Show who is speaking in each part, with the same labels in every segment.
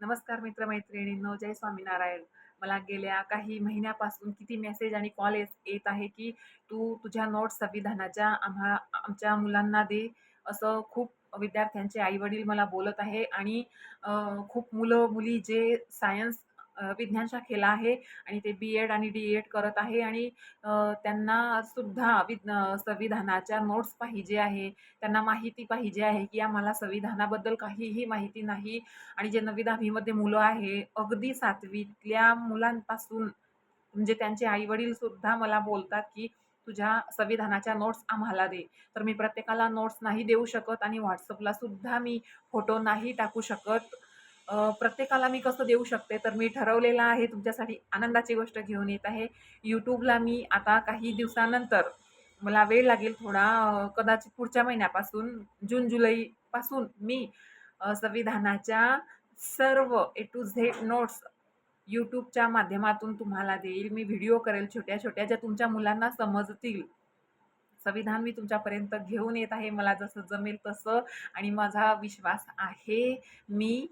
Speaker 1: नमस्कार मित्रमैत्रिणींनो जय स्वामीनारायण. मला गेल्या काही महिन्यापासून किती मेसेज आणि कॉल येत येत आहे की तू तुझ्या नोट्स संविधानाच्या आम्हा आमच्या मुलांना दे असं खूप विद्यार्थ्यांचे आईवडील मला बोलत आहे. आणि खूप मुलं मुली जे सायन्स विज्ञान शाखेला आहे आणि ते बी एड आणि डी एड करत आहे आणि त्यांना सुद्धा विद संविधानाच्या नोट्स पाहिजे आहे. त्यांना माहिती पाहिजे आहे की आम्हाला संविधानाबद्दल काहीही माहिती नाही आणि जे नवी दहावीमध्ये मुलं आहे अगदी सातवीतल्या मुलांपासून म्हणजे त्यांचे आईवडील सुद्धा मला बोलतात की तुझ्या संविधानाच्या नोट्स आम्हाला दे. तर मी प्रत्येकाला नोट्स नाही देऊ शकत आणि व्हॉट्सअपला सुद्धा मी फोटो नाही टाकू शकत. प्रत्येकाला मी कसं देऊ शकते? तर मी ठरवलेलं आहे तुमच्यासाठी आनंदाची गोष्ट घेऊन येत आहे. यूट्यूबला मी आता काही दिवसानंतर मला वेळ लागेल थोडा कदाचित पुढच्या महिन्यापासून जून जुलैपासून मी संविधानाच्या सर्व ए टू झेड नोट्स यूट्यूबच्या माध्यमातून तुम्हाला देईल. मी व्हिडिओ करेल छोट्या छोट्या ज्या तुमच्या मुलांना समजतील. संविधान मी तुमच्यापर्यंत घेऊन येत आहे. मला जसं जमेल तसं आणि माझा विश्वास आहे. मी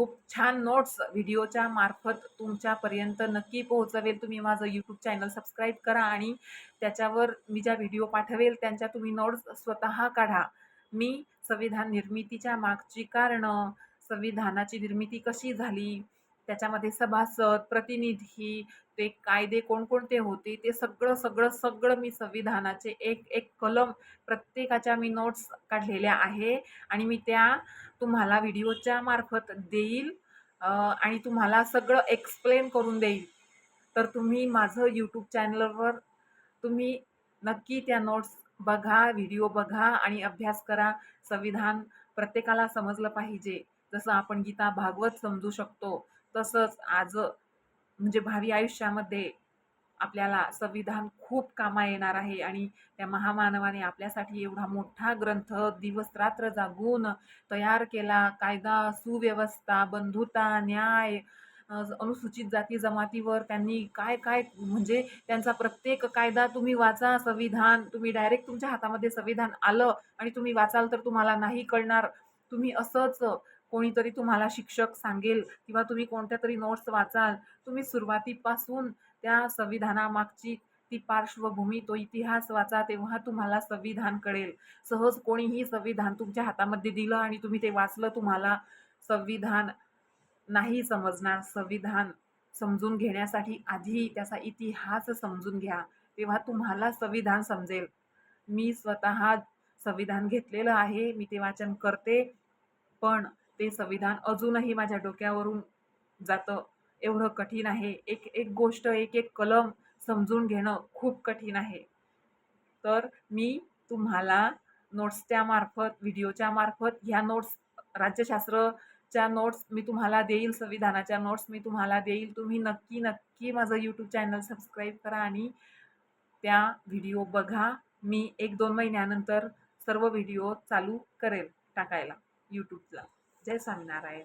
Speaker 1: खूप छान नोट्स व्हिडिओच्या मार्फत तुमच्यापर्यंत नक्की पोहोचवेल. तुम्ही माझं यूट्यूब चॅनल सबस्क्राईब करा आणि त्याच्यावर मी ज्या व्हिडिओ पाठवेल त्यांच्या तुम्ही नोट्स स्वतः काढा. मी संविधान निर्मितीच्या मागची कारणं संविधानाची निर्मिती कशी झाली त्याच्यामध्ये सभासद प्रतिनिधी ते कायदे कोणकोणते होते ते सगळं सगळं सगळं मी संविधानाचे एक एक कलम प्रत्येकाच्या मी नोट्स काढलेल्या आहे. आणि मी त्या तुम्हाला व्हिडिओच्या मार्फत देईल. आणि तुम्हाला सगळं एक्सप्लेन करून देईल. तर तुम्ही माझं यूट्यूब चॅनलवर तुम्ही नक्की त्या नोट्स बघा व्हिडिओ बघा आणि अभ्यास करा. संविधान प्रत्येकाला समजलं पाहिजे. जसं आपण गीता भागवत समजू शकतो. तसंच आज म्हणजे भावी आयुष्यामध्ये आपल्याला संविधान खूप कामा येणार आहे आणि त्या महामानवाने आपल्यासाठी एवढा मोठा ग्रंथ दिवस रात्र जागून तयार केला. कायदा सुव्यवस्था बंधुता न्याय अनुसूचित जाती जमातीवर त्यांनी काय काय म्हणजे त्यांचा प्रत्येक कायदा तुम्ही वाचा संविधान तुम्ही डायरेक्ट तुमच्या हातामध्ये संविधान आलं आणि तुम्ही वाचाल तर तुम्हाला नाही कळणार. तुम्ही असंच कोणीतरी तुम्हाला शिक्षक सांगेल किंवा तुम्ही कोणत्या तरी नोट्स वाचाल तुम्ही सुरुवातीपासून त्या संविधानामागची ती पार्श्वभूमी तो इतिहास वाचा तेव्हा तुम्हाला संविधान कळेल. सहज कोणीही संविधान तुमच्या हातामध्ये दिलं आणि तुम्ही ते वाचलं तुम्हाला संविधान नाही समजणार. संविधान समजून घेण्यासाठी आधी त्याचा इतिहास समजून घ्या तेव्हा तुम्हाला संविधान समजेल. मी स्वतः संविधान घेतलेलं आहे मी ते वाचन करते पण ते संविधान अजूनही माझ्या डोक्यावरून जातं. एवढं कठीण आहे. एक एक गोष्ट एक एक कलम समजून घेणं खूप कठीण आहे. तर मी तुम्हाला नोट्सच्या मार्फत व्हिडिओच्या मार्फत ह्या नोट्स राज्यशास्त्रच्या नोट्स मी तुम्हाला देईल संविधानाच्या नोट्स मी तुम्हाला देईल. तुम्ही नक्की नक्की माझं यूट्यूब चॅनल सबस्क्राईब करा आणि त्या व्हिडिओ बघा. मी एक दोन महिन्यानंतर सर्व व्हिडिओ चालू करेल टाकायला यूट्यूबला जय स्वामीनारायण.